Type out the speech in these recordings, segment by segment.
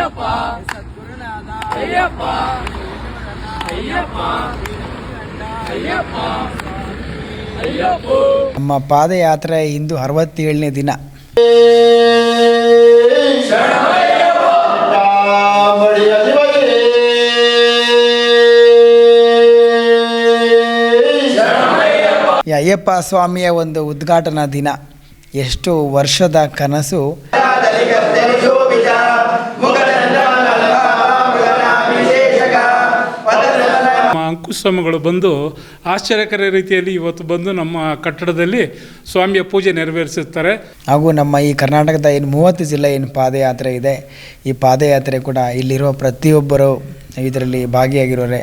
ಅಯ್ಯಪ್ಪ. ಅಯ್ಯಪ್ಪ ಅಯ್ಯಪ್ಪ ಅಯ್ಯಪ್ಪ ನಮ್ಮ ಪಾದಯಾತ್ರೆ ಇಂದು ಅರವತ್ತೇಳನೇ ದಿನ. ಅಯ್ಯಪ್ಪ ಸ್ವಾಮಿಯ ಒಂದು ಉದ್ಘಾಟನಾ ದಿನ. ಎಷ್ಟು ವರ್ಷದ ಕನಸು. ನಮ್ಮ ಬಂದು ಆಶ್ಚರ್ಯಕರ ರೀತಿಯಲ್ಲಿ ಇವತ್ತು ಬಂದು ನಮ್ಮ ಕಟ್ಟಡದಲ್ಲಿ ಸ್ವಾಮಿಯ ಪೂಜೆ ನೆರವೇರಿಸುತ್ತಾರೆ. ಹಾಗೂ ನಮ್ಮ ಈ ಕರ್ನಾಟಕದ ಏನು ಮೂವತ್ತು ಜಿಲ್ಲೆ ಏನು ಪಾದಯಾತ್ರೆ ಇದೆ, ಈ ಪಾದಯಾತ್ರೆ ಕೂಡ ಇಲ್ಲಿರುವ ಪ್ರತಿಯೊಬ್ಬರು ಇದರಲ್ಲಿ ಭಾಗಿಯಾಗಿರೋರೆ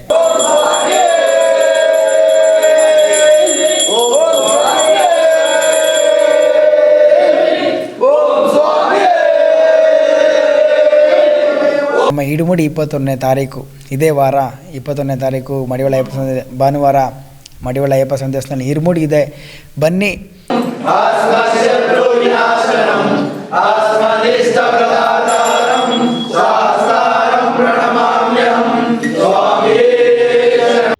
ನಮ್ಮ ಇಡುಮುಡಿ ಇಪ್ಪತ್ತೊಂದನೇ ತಾರೀಕು. ಇದೇ ವಾರ ಇಪ್ಪತ್ತೊಂದನೇ ತಾರೀಕು ಮಡಿವಾಳ ಅಯ್ಯಪ್ಪ ಸಂದೆ ಭಾನುವಾರ ಮಡಿವಾಳ ಅಯ್ಯಪ್ಪ ಸಂದೇಶದಲ್ಲಿ ಇರುಮುಡಿ ಇದೆ. ಬನ್ನಿ.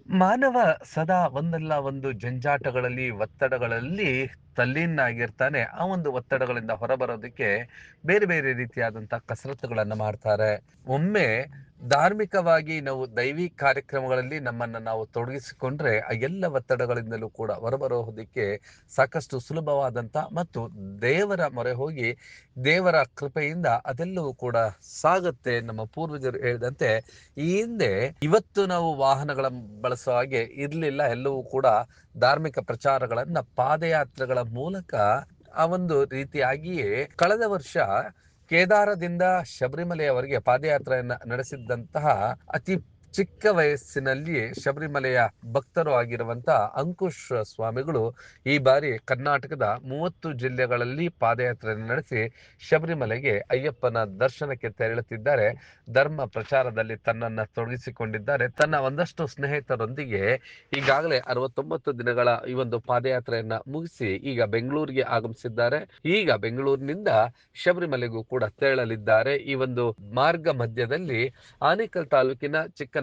ಮಾನವ ಸದಾ ಒಂದಲ್ಲ ಒಂದು ಜಂಜಾಟಗಳಲ್ಲಿ ಒತ್ತಡಗಳಲ್ಲಿ ತಲ್ಲೀನಾಗಿರ್ತಾನೆ. ಆ ಒಂದು ಒತ್ತಡಗಳಿಂದ ಹೊರಬರೋದಕ್ಕೆ ಬೇರೆ ಬೇರೆ ರೀತಿಯಾದಂಥ ಕಸರತ್ತುಗಳನ್ನ ಮಾಡ್ತಾರೆ. ಒಮ್ಮೆ ಧಾರ್ಮಿಕವಾಗಿ ನಾವು ದೈವಿ ಕಾರ್ಯಕ್ರಮಗಳಲ್ಲಿ ನಮ್ಮನ್ನ ನಾವು ತೊಡಗಿಸಿಕೊಂಡ್ರೆ ಆ ಎಲ್ಲ ಒತ್ತಡಗಳಿಂದಲೂ ಕೂಡ ಹೊರಬರೋದಕ್ಕೆ ಸಾಕಷ್ಟು ಸುಲಭವಾದಂತ ಮತ್ತು ದೇವರ ಮೊರೆ ಹೋಗಿ ದೇವರ ಕೃಪೆಯಿಂದ ಅದೆಲ್ಲವೂ ಕೂಡ ಸಾಗುತ್ತೆ ನಮ್ಮ ಪೂರ್ವಜರು ಹೇಳಿದಂತೆ. ಈ ಹಿಂದೆ ಇವತ್ತು ನಾವು ವಾಹನಗಳ ಬಳಸೋ ಹಾಗೆ ಇರಲಿಲ್ಲ, ಎಲ್ಲವೂ ಕೂಡ ಧಾರ್ಮಿಕ ಪ್ರಚಾರಗಳನ್ನ ಪಾದಯಾತ್ರೆಗಳ ಮೂಲಕ ಆ ಒಂದು ರೀತಿಯಾಗಿಯೇ ಕಳೆದ ವರ್ಷ ಕೇದಾರದಿಂದ ಶಬರಿಮಲೆಯವರೆಗೆ ಪಾದಯಾತ್ರೆಯನ್ನ ನಡೆಸಿದ್ದಂತಹ ಅತಿ ಚಿಕ್ಕ ವಯಸ್ಸಿನಲ್ಲಿಯೇ ಶಬರಿಮಲೆಯ ಭಕ್ತರು ಆಗಿರುವಂತಹ ಅಂಕುಶ್ ಸ್ವಾಮಿಗಳು ಈ ಬಾರಿ ಕರ್ನಾಟಕದ ಮೂವತ್ತು ಜಿಲ್ಲೆಗಳಲ್ಲಿ ಪಾದಯಾತ್ರೆಯನ್ನು ನಡೆಸಿ ಶಬರಿಮಲೆಗೆ ಅಯ್ಯಪ್ಪನ ದರ್ಶನಕ್ಕೆ ತೆರಳುತ್ತಿದ್ದಾರೆ. ಧರ್ಮ ಪ್ರಚಾರದಲ್ಲಿ ತನ್ನನ್ನ ತೊಡಗಿಸಿಕೊಂಡಿದ್ದಾರೆ. ತನ್ನ ಒಂದಷ್ಟು ಸ್ನೇಹಿತರೊಂದಿಗೆ ಈಗಾಗಲೇ ಅರವತ್ತೊಂಬತ್ತು ದಿನಗಳ ಈ ಒಂದು ಪಾದಯಾತ್ರೆಯನ್ನ ಮುಗಿಸಿ ಈಗ ಬೆಂಗಳೂರಿಗೆ ಆಗಮಿಸಿದ್ದಾರೆ. ಈಗ ಬೆಂಗಳೂರಿನಿಂದ ಶಬರಿಮಲೆಗೂ ಕೂಡ ತೆರಳಲಿದ್ದಾರೆ. ಈ ಒಂದು ಮಾರ್ಗ ಮಧ್ಯದಲ್ಲಿ ಆನೇಕಲ್ ತಾಲೂಕಿನ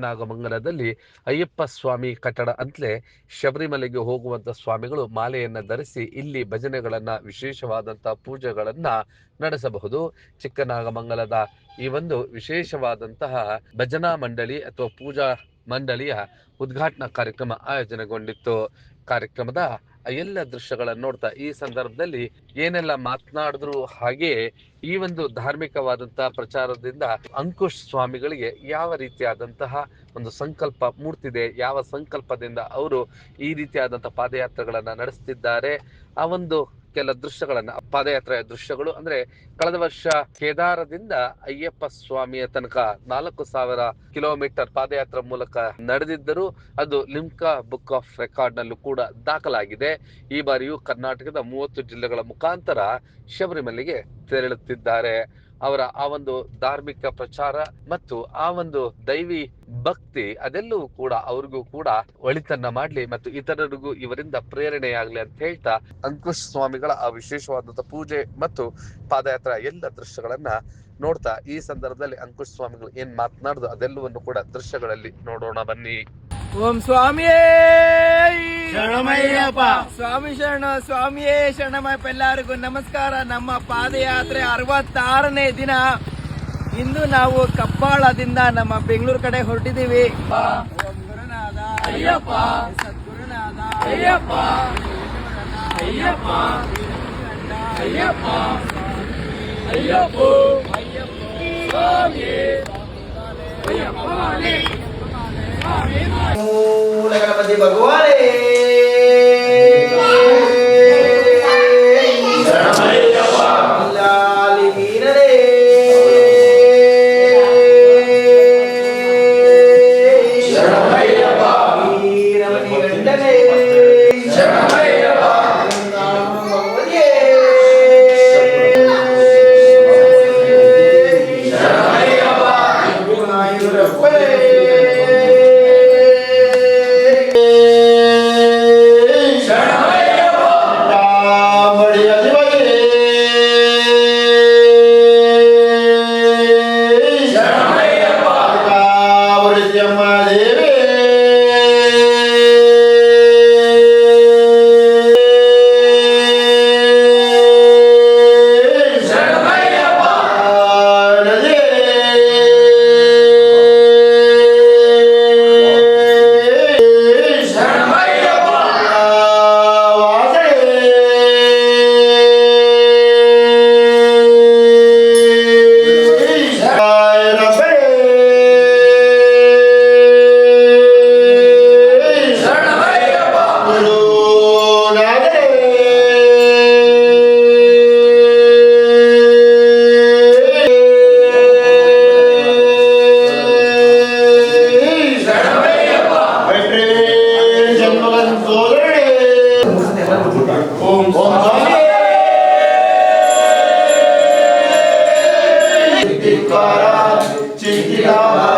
ಚಿಕ್ಕನಾಗಮಂಗಲದಲ್ಲಿ ಅಯ್ಯಪ್ಪ ಸ್ವಾಮಿ ಕಟ್ಟಡ ಅಂತಲೇ ಶಬರಿಮಲೆಗೆ ಹೋಗುವಂಥ ಸ್ವಾಮಿಗಳು ಮಾಲೆಯನ್ನ ಧರಿಸಿ ಇಲ್ಲಿ ಭಜನೆಗಳನ್ನ ವಿಶೇಷವಾದಂಥ ಪೂಜೆಗಳನ್ನ ನಡೆಸಬಹುದು. ಚಿಕ್ಕನಾಗಮಂಗಲದ ಈ ಒಂದು ವಿಶೇಷವಾದಂತಹ ಭಜನಾ ಮಂಡಳಿ ಅಥವಾ ಪೂಜಾ ಮಂಡಳಿಯ ಉದ್ಘಾಟನಾ ಕಾರ್ಯಕ್ರಮ ಆಯೋಜನೆಗೊಂಡಿತ್ತು. ಕಾರ್ಯಕ್ರಮದ ಎಲ್ಲ ದೃಶ್ಯಗಳನ್ನು ನೋಡ್ತಾ, ಈ ಸಂದರ್ಭದಲ್ಲಿ ಏನೆಲ್ಲ ಮಾತನಾಡಿದ್ರು ಹಾಗೆ ಈ ಒಂದು ಧಾರ್ಮಿಕವಾದಂತಹ ಪ್ರಚಾರದಿಂದ ಅಂಕುಶ್ ಸ್ವಾಮಿಗಳಿಗೆ ಯಾವ ರೀತಿಯಾದಂತಹ ಒಂದು ಸಂಕಲ್ಪ ಮೂಡ್ತಿದೆ, ಯಾವ ಸಂಕಲ್ಪದಿಂದ ಅವರು ಈ ರೀತಿಯಾದಂತಹ ಪಾದಯಾತ್ರೆಗಳನ್ನ ನಡೆಸ್ತಿದ್ದಾರೆ, ಆ ಒಂದು ಕೆಲ ದೃಶ್ಯಗಳನ್ನ, ಪಾದಯಾತ್ರೆಯ ದೃಶ್ಯಗಳು. ಅಂದ್ರೆ ಕಳೆದ ವರ್ಷ ಕೇದಾರದಿಂದ ಅಯ್ಯಪ್ಪ ಸ್ವಾಮಿಯ ತನಕ ನಾಲ್ಕು ಸಾವಿರ ಕಿಲೋಮೀಟರ್ ಪಾದಯಾತ್ರೆ ಮೂಲಕ ನಡೆದಿದ್ದರೂ ಅದು ಲಿಮ್ಕಾ ಬುಕ್ ಆಫ್ ರೆಕಾರ್ಡ್ ನಲ್ಲೂ ಕೂಡ ದಾಖಲಾಗಿದೆ. ಈ ಬಾರಿಯೂ ಕರ್ನಾಟಕದ ಮೂವತ್ತು ಜಿಲ್ಲೆಗಳ ಮುಖಾಂತರ ಶಬರಿಮಲೆಗೆ ತೆರಳುತ್ತಿದ್ದಾರೆ. ಅವರ ಆ ಒಂದು ಧಾರ್ಮಿಕ ಪ್ರಚಾರ ಮತ್ತು ಆ ಒಂದು ದೈವಿ ಭಕ್ತಿ ಅದೆಲ್ಲವೂ ಕೂಡ ಅವ್ರಿಗೂ ಕೂಡ ಒಳಿತನ್ನ ಮಾಡ್ಲಿ ಮತ್ತು ಇತರರಿಗೂ ಇವರಿಂದ ಪ್ರೇರಣೆಯಾಗ್ಲಿ ಅಂತ ಹೇಳ್ತಾ ಅಂಕುಶ್ ಸ್ವಾಮಿಗಳ ಆ ವಿಶೇಷವಾದಂತಹ ಪೂಜೆ ಮತ್ತು ಪಾದಯಾತ್ರಾ ಎಲ್ಲ ದೃಶ್ಯಗಳನ್ನ ನೋಡ್ತಾ ಈ ಸಂದರ್ಭದಲ್ಲಿ ಅಂಕುಶ್ ಸ್ವಾಮಿಗಳು ಏನ್ ಮಾತನಾಡುದು ಅದೆಲ್ಲವನ್ನು ಕೂಡ ದೃಶ್ಯಗಳಲ್ಲಿ ನೋಡೋಣ ಬನ್ನಿ. ಓಂ ಸ್ವಾಮಿಯೇ! ಶರಣಮಯ್ಯಪ್ಪ. ಸ್ವಾಮಿ ಶರಣ ಸ್ವಾಮಿಯೇ ಶರಣಮಯ್ಯಪ್ಪ ಎಲ್ಲರಿಗೂ ನಮಸ್ಕಾರ. ನಮ್ಮ ಪಾದಯಾತ್ರೆ ಅರವತ್ತಾರನೇ ದಿನ. ಇಂದು ನಾವು ಕಪ್ಪಾಳದಿಂದ ನಮ್ಮ ಬೆಂಗಳೂರು ಕಡೆ ಹೊರಟಿದ್ದೀವಿ. ಗುರುನಾಥ ಅಯ್ಯಪ್ಪ. ಸದ್ಗುರುನಾಥ ಅಯ್ಯಪ್ಪ. ಅಯ್ಯಪ್ಪ. ಅಯ್ಯಪ್ಪ. ಅಯ್ಯಪ್ಪ ಸ್ವಾಮಿ Mula ka na pati baguali! Di 刀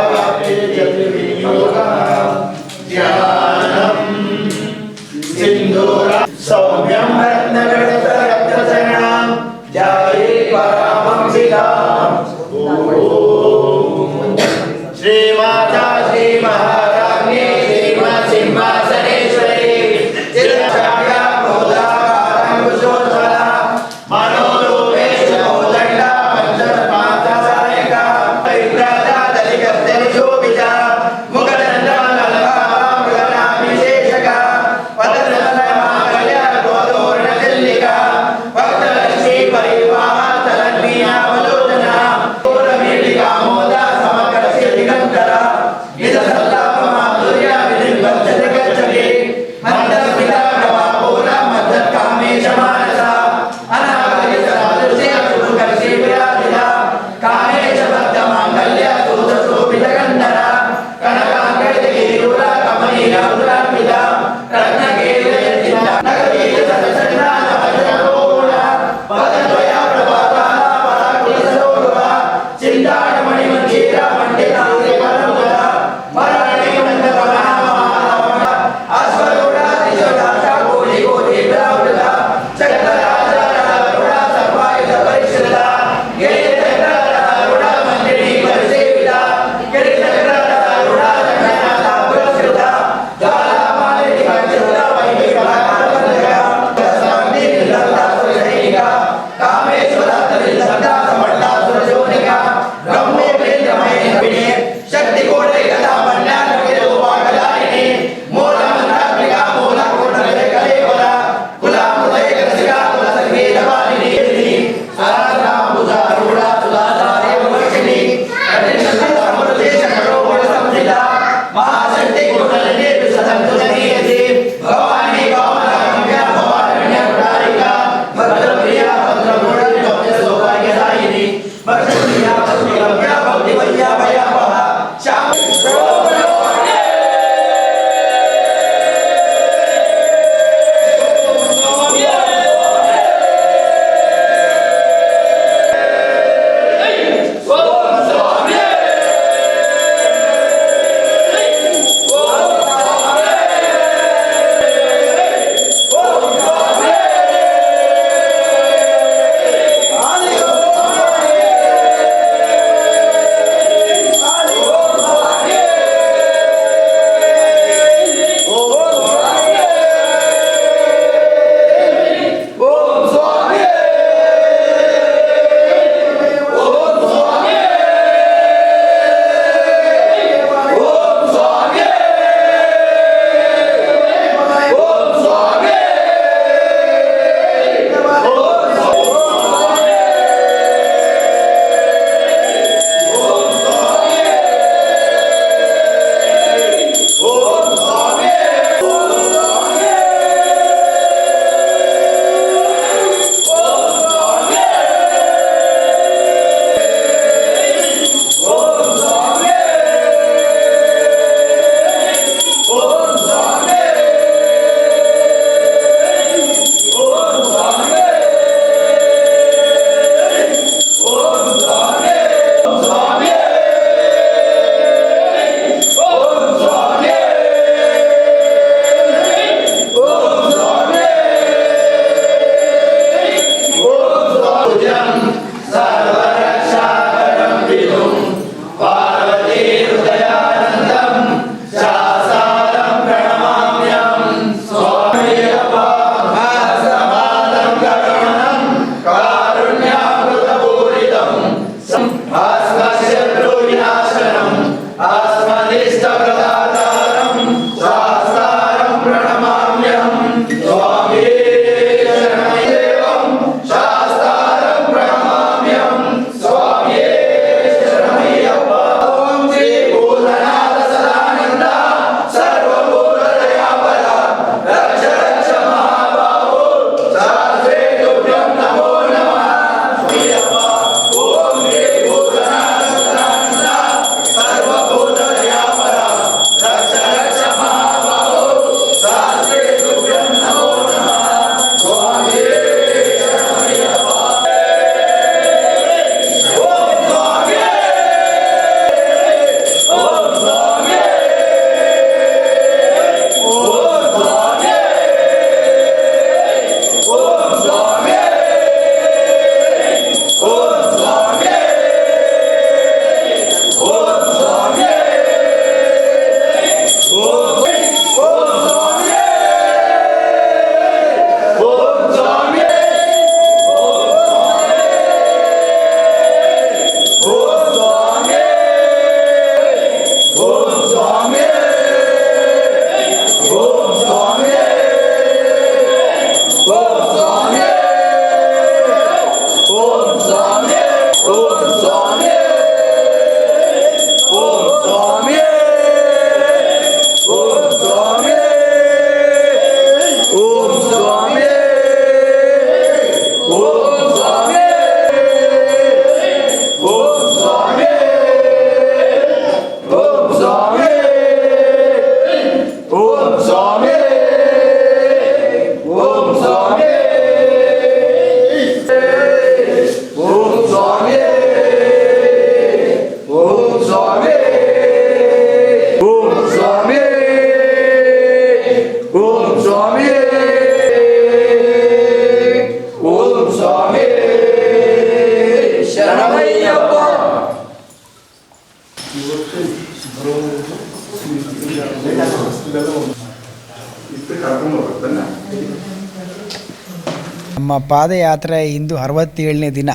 ನಮ್ಮ ಪಾದಯಾತ್ರೆ ಇಂದು ಅರವತ್ತೇಳನೇ ದಿನ.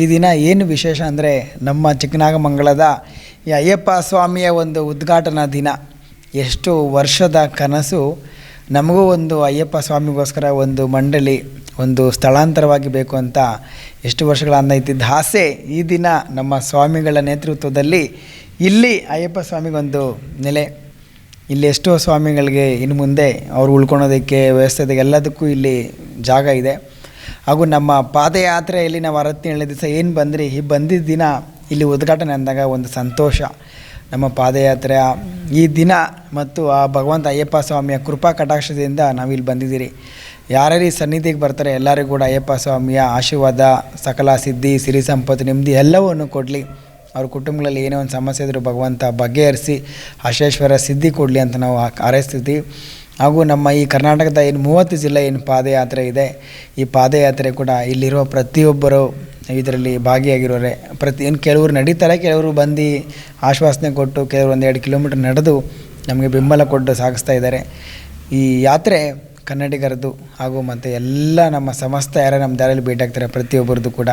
ಈ ದಿನ ಏನು ವಿಶೇಷ ಅಂದರೆ ನಮ್ಮ ಚಿಕ್ಕನಾಗಮಂಗಲದ ಈ ಅಯ್ಯಪ್ಪ ಸ್ವಾಮಿಯ ಒಂದು ಉದ್ಘಾಟನಾ ದಿನ. ಎಷ್ಟು ವರ್ಷದ ಕನಸು. ನಮಗೂ ಒಂದು ಅಯ್ಯಪ್ಪ ಸ್ವಾಮಿಗೋಸ್ಕರ ಒಂದು ಮಂಡಳಿ, ಒಂದು ಸ್ಥಳಾಂತರವಾಗಿ ಬೇಕು ಅಂತ ಎಷ್ಟು ವರ್ಷಗಳ ಇದ್ದಿದ್ದ ಆಸೆ. ಈ ದಿನ ನಮ್ಮ ಸ್ವಾಮಿಗಳ ನೇತೃತ್ವದಲ್ಲಿ ಇಲ್ಲಿ ಅಯ್ಯಪ್ಪ ಸ್ವಾಮಿಗೊಂದು ನೆಲೆ ಇಲ್ಲಿ ಎಷ್ಟೋ ಸ್ವಾಮಿಗಳಿಗೆ ಇನ್ನು ಮುಂದೆ ಅವ್ರು ಉಳ್ಕೊಳೋದಕ್ಕೆ, ವ್ಯವಸ್ಥೆಗೆ ಎಲ್ಲದಕ್ಕೂ ಇಲ್ಲಿ ಜಾಗ ಇದೆ. ಹಾಗೂ ನಮ್ಮ ಪಾದಯಾತ್ರೆಯಲ್ಲಿ ನಾವು ಅರವತ್ತೇಳನೇ ದಿವಸ ಏನು ಬಂದ್ರಿ, ಈ ಬಂದಿದ್ದ ದಿನ ಇಲ್ಲಿ ಉದ್ಘಾಟನೆ ಅಂದಾಗ ಒಂದು ಸಂತೋಷ. ನಮ್ಮ ಪಾದಯಾತ್ರೆಯ ಈ ದಿನ ಮತ್ತು ಆ ಭಗವಂತ ಅಯ್ಯಪ್ಪ ಸ್ವಾಮಿಯ ಕೃಪಾ ಕಟಾಕ್ಷದಿಂದ ನಾವಿಲ್ಲಿ ಬಂದಿದ್ದೀರಿ. ಯಾರ್ಯಾರು ಈ ಸನ್ನಿಧಿಗೆ ಬರ್ತಾರೆ, ಎಲ್ಲರಿಗೂ ಕೂಡ ಅಯ್ಯಪ್ಪ ಸ್ವಾಮಿಯ ಆಶೀರ್ವಾದ, ಸಕಲ ಸಿದ್ಧಿ, ಸಿರಿ ಸಂಪತ್ತು, ನೆಮ್ಮದಿ ಎಲ್ಲವನ್ನು ಕೊಡಲಿ. ಅವ್ರ ಕುಟುಂಬಗಳಲ್ಲಿ ಏನೇ ಒಂದು ಸಮಸ್ಯೆ ಇದ್ದರೂ ಭಗವಂತ ಬಗೆಹರಿಸಿ ಅಶೇಶ್ವರ ಸಿದ್ಧಿ ಕೊಡಲಿ ಅಂತ ನಾವು ಹಾರೈಸ್ತಿದ್ವಿ. ಹಾಗೂ ನಮ್ಮ ಈ ಕರ್ನಾಟಕದ ಏನು ಮೂವತ್ತು ಜಿಲ್ಲೆ ಏನು ಪಾದಯಾತ್ರೆ ಇದೆ, ಈ ಪಾದಯಾತ್ರೆ ಕೂಡ ಇಲ್ಲಿರುವ ಪ್ರತಿಯೊಬ್ಬರು ಇದರಲ್ಲಿ ಭಾಗಿಯಾಗಿರೋರೆ. ಪ್ರತಿ ಏನು ಕೆಲವರು ನಡೀತಾರೆ, ಕೆಲವರು ಬಂದು ಆಶ್ವಾಸನೆ ಕೊಟ್ಟು ಕೆಲವರು ಒಂದು ಎರಡು ಕಿಲೋಮೀಟ್ರ್ ನಡೆದು ನಮಗೆ ಬೆಂಬಲ ಕೊಟ್ಟು ಸಾಗಿಸ್ತಾ ಇದ್ದಾರೆ. ಈ ಯಾತ್ರೆ ಕನ್ನಡಿಗರದ್ದು ಹಾಗೂ ಮತ್ತು ಎಲ್ಲ ನಮ್ಮ ಸಮಸ್ತ ಯಾರು ನಮ್ಮ ದಾರಿಯಲ್ಲಿ ಭೇಟಿಯಾಗ್ತಾರೆ ಪ್ರತಿಯೊಬ್ಬರದ್ದು ಕೂಡ.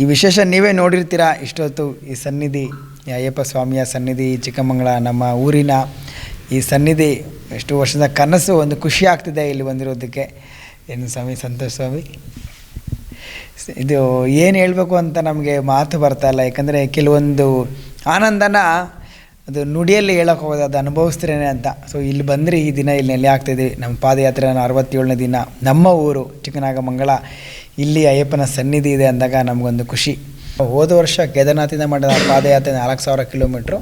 ಈ ವಿಶೇಷ ನೀವೇ ನೋಡಿರ್ತೀರ? ಇಷ್ಟೊತ್ತು ಈ ಸನ್ನಿಧಿ, ಅಯ್ಯಪ್ಪ ಸ್ವಾಮಿಯ ಸನ್ನಿಧಿ ಚಿಕ್ಕಮಂಗಳ, ನಮ್ಮ ಊರಿನ ಈ ಸನ್ನಿಧಿ, ಎಷ್ಟು ವರ್ಷದ ಕನಸು, ಒಂದು ಖುಷಿ ಆಗ್ತಿದೆ ಇಲ್ಲಿ ಬಂದಿರೋದಕ್ಕೆ. ಏನು ಸ್ವಾಮಿ, ಸಂತೋಷ್ ಸ್ವಾಮಿ? ಇದು ಏನು ಹೇಳಬೇಕು ಅಂತ ನಮಗೆ ಮಾತು ಬರ್ತಾ ಇಲ್ಲ. ಯಾಕಂದರೆ ಕೆಲವೊಂದು ಆನಂದನ ಅದು ನುಡಿಯಲ್ಲಿ ಹೇಳೋಕೆ ಹೋಗೋದು ಅದು ಅನುಭವಿಸ್ತಿರೇನೆ ಅಂತ. ಸೊ ಇಲ್ಲಿ ಬಂದರೆ ಈ ದಿನ ಇಲ್ಲಿ ನೆಲೆ ಆಗ್ತಾಯಿದ್ದೀವಿ ನಮ್ಮ ಪಾದಯಾತ್ರೆ ಅರವತ್ತೇಳನೇ ದಿನ ನಮ್ಮ ಊರು ಚಿಕ್ಕನಾಗಮಂಗಲ, ಇಲ್ಲಿ ಅಯ್ಯಪ್ಪನ ಸನ್ನಿಧಿ ಇದೆ ಅಂದಾಗ ನಮಗೊಂದು ಖುಷಿ. ಹೋದ ವರ್ಷ ಕೇದಾರ್ನಾಥಿಂದ ಮಾಡಿದ ಪಾದಯಾತ್ರೆ ನಾಲ್ಕು ಸಾವಿರ ಕಿಲೋಮೀಟ್ರು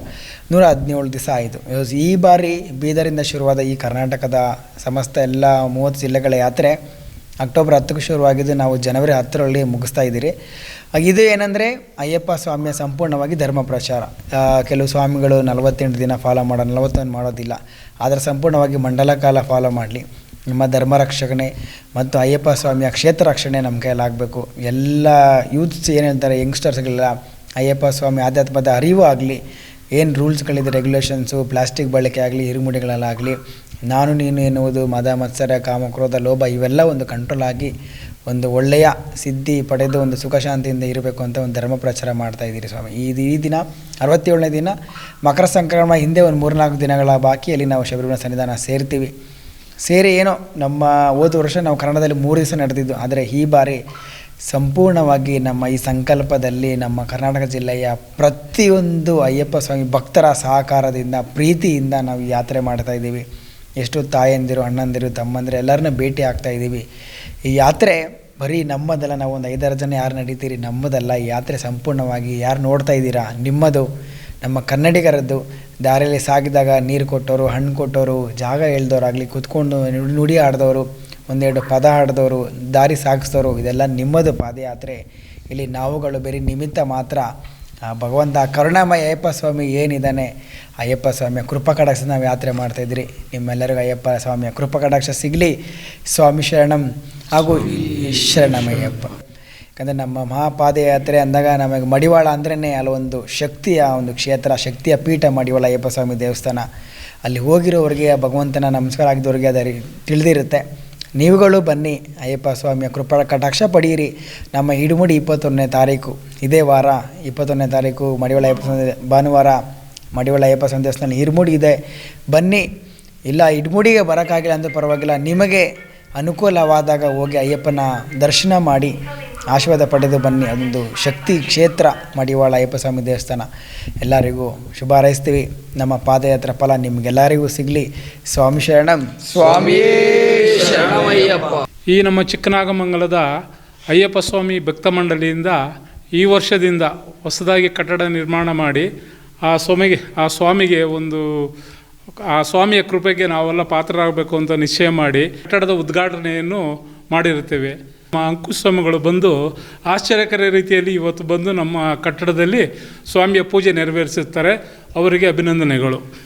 ನೂರ ಹದಿನೇಳು ದಿವಸ ಆಯಿತು. ಈ ಬಾರಿ ಬೀದರಿಂದ ಶುರುವಾದ ಈ ಕರ್ನಾಟಕದ ಸಮಸ್ತ ಎಲ್ಲ ಮೂವತ್ತು ಜಿಲ್ಲೆಗಳ ಯಾತ್ರೆ ಅಕ್ಟೋಬರ್ ಹತ್ತಕ್ಕೆ ಶುರುವಾಗಿದ್ದು ನಾವು ಜನವರಿ ಹತ್ತರಲ್ಲಿ ಮುಗಿಸ್ತಾ ಇದ್ದೀರಿ. ಇದು ಏನಂದರೆ ಅಯ್ಯಪ್ಪ ಸ್ವಾಮಿಯ ಸಂಪೂರ್ಣವಾಗಿ ಧರ್ಮ ಪ್ರಚಾರ. ಕೆಲವು ಸ್ವಾಮಿಗಳು ನಲವತ್ತೆಂಟು ದಿನ ಫಾಲೋ ಮಾಡೋ, ನಲವತ್ತೊಂದು ಮಾಡೋದಿಲ್ಲ. ಆದರೆ ಸಂಪೂರ್ಣವಾಗಿ ಮಂಡಲ ಕಾಲ ಫಾಲೋ ಮಾಡಲಿ. ನಿಮ್ಮ ಧರ್ಮ ರಕ್ಷಣೆ ಮತ್ತು ಅಯ್ಯಪ್ಪ ಸ್ವಾಮಿಯ ಕ್ಷೇತ್ರ ರಕ್ಷಣೆ ನಮ್ಮ ಕೈಲಾಗಬೇಕು ಎಲ್ಲ ಯೂತ್ಸ್ ಏನು ಹೇಳ್ತಾರೆ ಯಂಗ್ಸ್ಟರ್ಸ್ಗಳೆಲ್ಲ ಅಯ್ಯಪ್ಪ ಸ್ವಾಮಿ ಆಧ್ಯಾತ್ಮದ ಅರಿವು ಆಗಲಿ, ಏನು ರೂಲ್ಸ್ಗಳಿದೆ ರೆಗ್ಯುಲೇಷನ್ಸು ಪ್ಲಾಸ್ಟಿಕ್ ಬಳಕೆ ಆಗಲಿ ಹಿರುಮುಡಿಗಳಲ್ಲಾಗಲಿ ನಾನು ನೀನು ಎನ್ನುವುದು ಮದ, ಮತ್ಸರ, ಕಾಮ, ಕ್ರೋಧ, ಲೋಭ, ಇವೆಲ್ಲ ಒಂದು ಕಂಟ್ರೋಲ್ ಆಗಿ ಒಂದು ಒಳ್ಳೆಯ ಸಿದ್ಧಿ ಪಡೆದು ಒಂದು ಸುಖಶಾಂತಿಯಿಂದ ಇರಬೇಕು ಅಂತ ಒಂದು ಧರ್ಮ ಪ್ರಚಾರ ಮಾಡ್ತಾ ಇದ್ದೀರಿ ಸ್ವಾಮಿ. ಈ ಈ ದಿನ, ಅರವತ್ತೇಳನೇ ದಿನ, ಮಕರ ಸಂಕ್ರಮಣ ಹಿಂದೆ ಒಂದು ಮೂರ್ನಾಲ್ಕು ದಿನಗಳ ಬಾಕಿಯಲ್ಲಿ ನಾವು ಶಬರಿಮಲೆ ಸನ್ನಿಧಾನ ಸೇರ್ತೀವಿ. ಸೇರಿ ಏನೋ, ನಮ್ಮ ಹೋದ ವರ್ಷ ನಾವು ಕನ್ನಡದಲ್ಲಿ ಮೂರು ದಿವಸ ನಡೆದಿದ್ದು. ಆದರೆ ಈ ಬಾರಿ ಸಂಪೂರ್ಣವಾಗಿ ನಮ್ಮ ಈ ಸಂಕಲ್ಪದಲ್ಲಿ ನಮ್ಮ ಕರ್ನಾಟಕ ಜಿಲ್ಲೆಯ ಪ್ರತಿಯೊಂದು ಅಯ್ಯಪ್ಪ ಸ್ವಾಮಿ ಭಕ್ತರ ಸಹಕಾರದಿಂದ, ಪ್ರೀತಿಯಿಂದ ನಾವು ಯಾತ್ರೆ ಮಾಡ್ತಾ ಇದ್ದೀವಿ. ಎಷ್ಟು ತಾಯಂದಿರು, ಅಣ್ಣಂದಿರು, ತಮ್ಮಂದಿರು ಎಲ್ಲರನ್ನ ಭೇಟಿ ಆಗ್ತಾ ಇದ್ದೀವಿ. ಈ ಯಾತ್ರೆ ಬರೀ ನಮ್ಮದಲ್ಲ, ನಾವು ಒಂದು ಐದಾರು ಜನ ಯಾರು ನಡೀತೀರಿ, ನಮ್ಮದಲ್ಲ. ಈ ಯಾತ್ರೆ ಸಂಪೂರ್ಣವಾಗಿ ಯಾರು ನೋಡ್ತಾ ಇದ್ದೀರಾ? ನಿಮ್ಮದು, ನಮ್ಮ ಕನ್ನಡಿಗರದ್ದು. ದಾರಿಯಲ್ಲಿ ಸಾಗಿದಾಗ ನೀರು ಕೊಟ್ಟವರು ಹಣ್ಣು ಕೊಟ್ಟವರು ಜಾಗ ಹೇಳ್ದವ್ರಾಗಲಿ ಕುತ್ಕೊಂಡು ನುಡಿ ಆಡಿದವರು ಒಂದೆರಡು ಪದ ಆಡಿದವರು ದಾರಿ ಸಾಗಿಸಿದವರು ಇದೆಲ್ಲ ನಿಮ್ಮದು ಪಾದಯಾತ್ರೆ. ಇಲ್ಲಿ ನಾವುಗಳು ಬರೀ ನಿಮಿತ್ತ ಮಾತ್ರ ಆ ಭಗವಂತ ಕರುಣಾಮಯ ಅಯ್ಯಪ್ಪ ಸ್ವಾಮಿ ಏನಿದ್ದಾನೆ, ಅಯ್ಯಪ್ಪ ಸ್ವಾಮಿಯ ಕೃಪಾ ಕಟಾಕ್ಷ ನಾವು ಯಾತ್ರೆ ಮಾಡ್ತಾಯಿದ್ರಿ ನಿಮ್ಮೆಲ್ಲರಿಗೂ ಅಯ್ಯಪ್ಪ ಸ್ವಾಮಿಯ ಕೃಪಾ ಕಟಾಕ್ಷ ಸಿಗಲಿ. ಸ್ವಾಮಿ ಶರಣಂ ಹಾಗೂ ಶರಣಮಯ್ಯಪ್ಪ ಯಾಕಂದರೆ ನಮ್ಮ ಮಹಾಪಾದಯಾತ್ರೆ ಅಂದಾಗ ನಮಗೆ ಮಡಿವಾಳ ಅಂದ್ರೇ ಅಲ್ಲೊಂದು ಶಕ್ತಿಯ ಒಂದು ಕ್ಷೇತ್ರ, ಶಕ್ತಿಯ ಪೀಠ ಮಡಿವಾಳ ಅಯ್ಯಪ್ಪ ಸ್ವಾಮಿ ದೇವಸ್ಥಾನ. ಅಲ್ಲಿ ಹೋಗಿರೋವರಿಗೆ ಆ ಭಗವಂತನ ನಮಸ್ಕಾರ ಆಗಿದ್ದವ್ರಿಗೆ ಅದೇ ತಿಳಿದಿರುತ್ತೆ. ನೀವುಗಳು ಬನ್ನಿ. ಅಯ್ಯಪ್ಪ ಸ್ವಾಮಿಯ ಕೃಪಾ ಕಟಾಕ್ಷ ಪಡೆಯಿರಿ. ನಮ್ಮ ಇಡುಮುಡಿ ಇಪ್ಪತ್ತೊಂದನೇ ತಾರೀಕು. ಇದೇ ವಾರ, ಇಪ್ಪತ್ತೊಂದನೇ ತಾರೀಕು ಮಡಿವಾಳ ಅಯ್ಯಪ್ಪ ಭಾನುವಾರ ಮಡಿವಾಳ ಅಯ್ಯಪ್ಪ ಸ್ವಾಮಿ ದೇವಸ್ಥಾನ ಇರುಮುಡಿ ಇದೆ. ಬನ್ನಿ. ಇಲ್ಲ, ಹಿಡ್ಮುಡಿಗೆ ಬರೋಕ್ಕಾಗಿಲ್ಲ ಅಂದರೂ ಪರವಾಗಿಲ್ಲ. ನಿಮಗೆ ಅನುಕೂಲವಾದಾಗ ಹೋಗಿ ಅಯ್ಯಪ್ಪನ ದರ್ಶನ ಮಾಡಿ, ಆಶೀರ್ವಾದ ಪಡೆದು ಬನ್ನಿ. ಅದೊಂದು ಶಕ್ತಿ ಕ್ಷೇತ್ರ ಮಡಿವಾಳ ಅಯ್ಯಪ್ಪ ಸ್ವಾಮಿ ದೇವಸ್ಥಾನ. ಎಲ್ಲರಿಗೂ ಶುಭ ಹಾರೈಸ್ತೀವಿ. ನಮ್ಮ ಪಾದಯಾತ್ರೆ ಫಲ ನಿಮಗೆಲ್ಲರಿಗೂ ಸಿಗಲಿ. ಸ್ವಾಮಿ ಶರಣಂ. ಸ್ವಾಮಿಯೇ. ಶರಣಮಯ್ಯಪ್ಪ ಈ ನಮ್ಮ ಚಿಕ್ಕನಾಗಮಂಗಲದ ಅಯ್ಯಪ್ಪ ಸ್ವಾಮಿ ಭಕ್ತ ಮಂಡಳಿಯಿಂದ ಈ ವರ್ಷದಿಂದ ಹೊಸದಾಗಿ ಕಟ್ಟಡ ನಿರ್ಮಾಣ ಮಾಡಿ ಆ ಸ್ವಾಮಿಗೆ ಆ ಸ್ವಾಮಿಗೆ ಒಂದು, ಆ ಸ್ವಾಮಿಯ ಕೃಪೆಗೆ ನಾವೆಲ್ಲ ಪಾತ್ರರಾಗಬೇಕು ಅಂತ ನಿಶ್ಚಯ ಮಾಡಿ ಕಟ್ಟಡದ ಉದ್ಘಾಟನೆಯನ್ನು ಮಾಡಿರುತ್ತೇವೆ. ನಮ್ಮ ಅಂಕುಸ್ವಾಮಿಗಳು ಬಂದು ಆಶ್ಚರ್ಯಕರ ರೀತಿಯಲ್ಲಿ ಇವತ್ತು ಬಂದು ನಮ್ಮ ಕಟ್ಟಡದಲ್ಲಿ ಸ್ವಾಮಿಯ ಪೂಜೆ ನೆರವೇರಿಸುತ್ತಾರೆ. ಅವರಿಗೆ ಅಭಿನಂದನೆಗಳು.